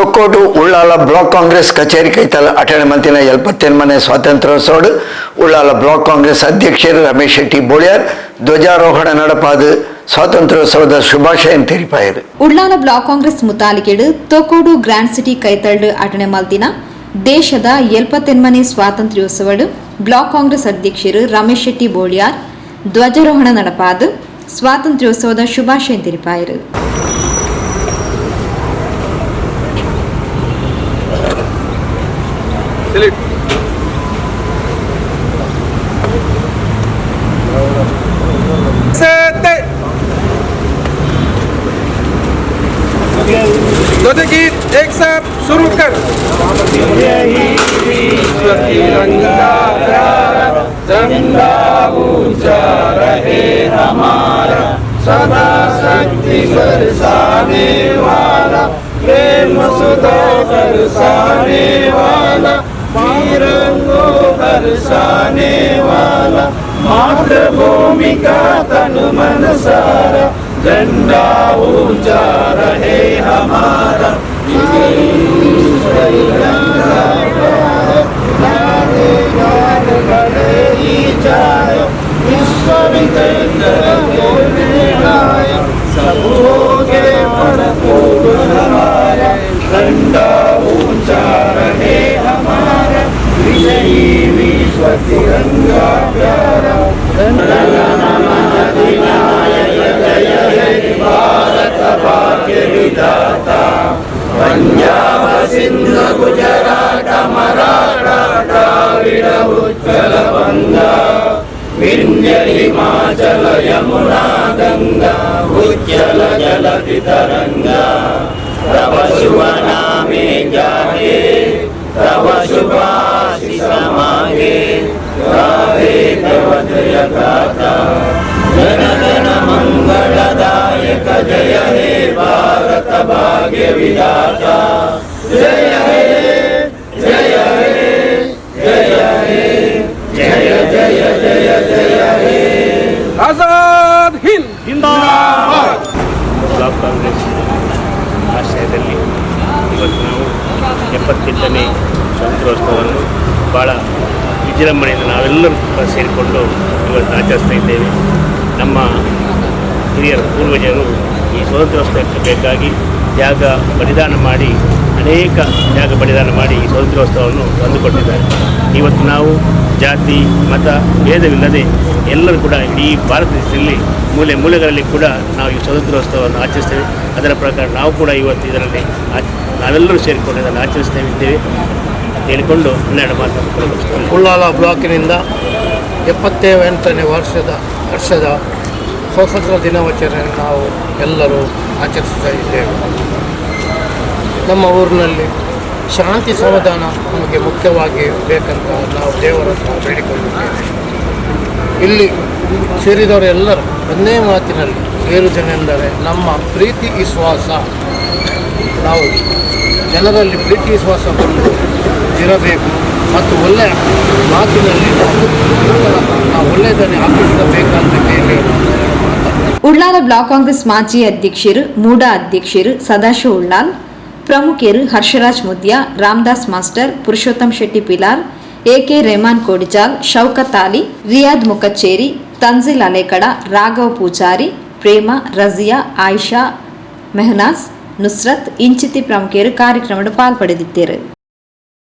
Thokkottu Ullal block Congress ಕಚೇರಿ ಕೈತಲ ಅಟಣೆ ಮಂತಿನ ಎಲ್ಪತ್ತೆನ್ಮನೆ ಸ್ವಾತಂತ್ರ್ಯೋತ್ಸವ Ullal block Congress ಅಧ್ಯಕ್ಷರು ರಮೇಶ್ ಶೆಟ್ಟಿ ಬೋಳಿಯಾರ್, ಧ್ವಜಾರೋಹಣ ನಡಪಾದು ಸ್ವಾತಂತ್ರ್ಯೋತ್ಸವದ ಶುಭಾಶಯ ತೆರಿಪಾಯರು ಉಳ್ಳಾಲ ಬ್ಲಾಕ್ ಕಾಂಗ್ರೆಸ್ ಮುತಾಲಿಕೆಡು ತೊಕ್ಕೋಡು ಗ್ರ್ಯಾಂಡ್ ಸಿಟಿ ಕೈತಳ್ಳು ಅಟಣೆ ಮಲ್ತಿನ ದೇಶದ ಎಲ್ಪತ್ತೆನ್ಮನೆ ಸ್ವಾತಂತ್ರ್ಯೋತ್ಸವಡು ಬ್ಲಾಕ್ ಕಾಂಗ್ರೆಸ್ ಅಧ್ಯಕ್ಷರು ರಮೇಶ್ ಶೆಟ್ಟಿ ಬೋಳಿಯಾರ್, ಧ್ವಜಾರೋಹಣ ನಡಪಾದು ಸ್ವಾತಂತ್ರ್ಯೋತ್ಸವದ ಶುಭಾಶಯ ತೆರಿಪಾಯರು Sete. दो गीत एक साथ शुरू कर रहे हमारा सदा शक्ति बरसाने वाला, प्रेम सुधा बरसाने वाला। वीरंगो बरसाने वाला मातृभूमि का तन मन सारा झंडा ऊंचा रहे हमारा तिरंगा प्यारा, नारे गान बड़े ही जाए विश्व विजेंद्र के निर्णायक सब ಗುಜರಾಟ ಮರಾಠ ದ್ರಾವಿಡ ಉಜ್ಜಲ ಬಂಗ ವಿಂಧ್ಯ ಹಿಮಾಚಲ ಯಮುನಾ ಗಂಗಾ ಉಜ್ಜಲ ಜಲತಿ ತರಂಗ ತವ ಶುಭ ನಾಮೇ ಜಾಗೆ ತವ ಶುಭಾಶಿಷ ಮಾಗೆ ರಾಧೆ ತವ ಜಯ ಗಾತ ಜನ ಜನ ಮಂಗಳದಾಯಕ ಜಯ ಹೇ ಭಾರತ ಭಾಗ್ಯ ವಿಧಾತ ಜಯ ಹೇ ಹಿಂದ್ ಕಾಂಗ್ರೆಸ್ ಆಶ್ರಯದಲ್ಲಿ ಇವತ್ತು ನಾವು ಎಪ್ಪತ್ತೆಂಟನೇ ಸ್ವಾತಂತ್ರ್ಯೋತ್ಸವವನ್ನು ಭಾಳ ವಿಜೃಂಭಣೆಯಿಂದ ನಾವೆಲ್ಲರೂ ಸೇರಿಕೊಂಡು ಇವತ್ತು ಆಚರಿಸ್ತಾ ಇದ್ದೇವೆ. ನಮ್ಮ ಹಿರಿಯರು, ಪೂರ್ವಜರು ಈ ಸ್ವಾತಂತ್ರ್ಯೋತ್ಸವಕ್ಕೆ ಬೇಕಾಗಿ ತ್ಯಾಗ ಬಲಿದಾನ ಮಾಡಿ, ಅನೇಕ ತ್ಯಾಗ ಬಲಿದಾನ ಮಾಡಿ ಈ ಸ್ವಾತಂತ್ರ್ಯೋತ್ಸವವನ್ನು ತಂದುಕೊಟ್ಟಿದ್ದಾರೆ. ಇವತ್ತು ನಾವು ಜಾತಿ, ಮತ, ಭೇದವಿಲ್ಲದೆ ಎಲ್ಲರೂ ಕೂಡ ಇಡೀ ಭಾರತ ದೇಶದಲ್ಲಿ ಮೂಲೆ ಮೂಲೆಗಳಲ್ಲಿ ಕೂಡ ನಾವು ಈ ಸ್ವಾತಂತ್ರ್ಯೋತ್ಸವವನ್ನು ಆಚರಿಸ್ತೇವೆ. ಅದರ ಪ್ರಕಾರ ನಾವು ಕೂಡ ಇವತ್ತು ಇದರಲ್ಲಿ ನಾವೆಲ್ಲರೂ ಸೇರಿಕೊಂಡು ಇದನ್ನು ಆಚರಿಸ್ತೇವೆ ಇದ್ದೇವೆ ಹೇಳಿಕೊಂಡು ಹನ್ನೆರಡು ಮಾತನ್ನು ಉಳ್ಳಾಲ ಬ್ಲಾಕಿನಿಂದ ಎಪ್ಪತ್ತೆಂಟನೇ ವರ್ಷದ ವರ್ಷದ ಸ್ವಾತಂತ್ರ್ಯ ದಿನಾಚರಣೆಯನ್ನು ನಾವು ಎಲ್ಲರೂ ಆಚರಿಸ್ತಾ ಇದ್ದೇವೆ. ನಮ್ಮ ಊರಿನಲ್ಲಿ ಶಾಂತಿ ಸಮಾಧಾನ ನಮಗೆ ಮುಖ್ಯವಾಗಿ ಬೇಕಂತ ನಾವು ದೇವರನ್ನು ಬೇಡಿಕೊಂಡಿದ್ದೇವೆ ಇಲ್ಲಿ ಸೇರಿದವರೆಲ್ಲರೂ ಒಂದೇ ಮಾತಿನಲ್ಲಿ ಏಳು ಜನ ಎಂದರೆ ನಮ್ಮ ಪ್ರೀತಿ ವಿಶ್ವಾಸ. ನಾವು ಜನರಲ್ಲಿ ಪ್ರೀತಿ ವಿಶ್ವಾಸ ಬಂದು ಇರಬೇಕು ಮತ್ತು ಒಳ್ಳೆಯ ಮಾತಿನಲ್ಲಿ ನಾವು ಒಳ್ಳೆಯದನ್ನೇ ಆಪಿಸಬೇಕಂತ ಕೇಳಿ ಉಳ್ಳಾಲ ಬ್ಲಾಕ್ ಕಾಂಗ್ರೆಸ್ ಮಾಜಿ ಅಧ್ಯಕ್ಷರು, ಮೂಡ ಅಧ್ಯಕ್ಷರು ಸದಾಶಿವ ಉಳ್ಳಾಲ್ ಪ್ರಮುಖರು ಹರ್ಷರಾಜ್ ಮುದ್ಯ, ರಾಮದಾಸ್ ಮಾಸ್ಟರ್, ಪುರುಷೋತ್ತಮ್ ಶೆಟ್ಟಿ ಪಿಲಾರ್, ಎಕೆ ರೆಹಮಾನ್ ಕೋಡಿಜಾಲ್, ಶೌಕತ್ ಅಲಿ ರಿಯಾದ್ ಮುಕಚ್ಚೇರಿ ತನ್ಜಿಲ್ ಅಲೇಕಡ, ರಾಘವ್ ಪೂಜಾರಿ, ಪ್ರೇಮ, ರಜಿಯಾ, ಆಯಿಷಾ ಮೆಹನಾಸ್, ನುಸ್ರತ್, ಇಂಚಿತಿ ಪ್ರಮುಖರು ಕಾರ್ಯಕ್ರಮದ ಪಾಲ್ಪಡೆದಿದ್ದರು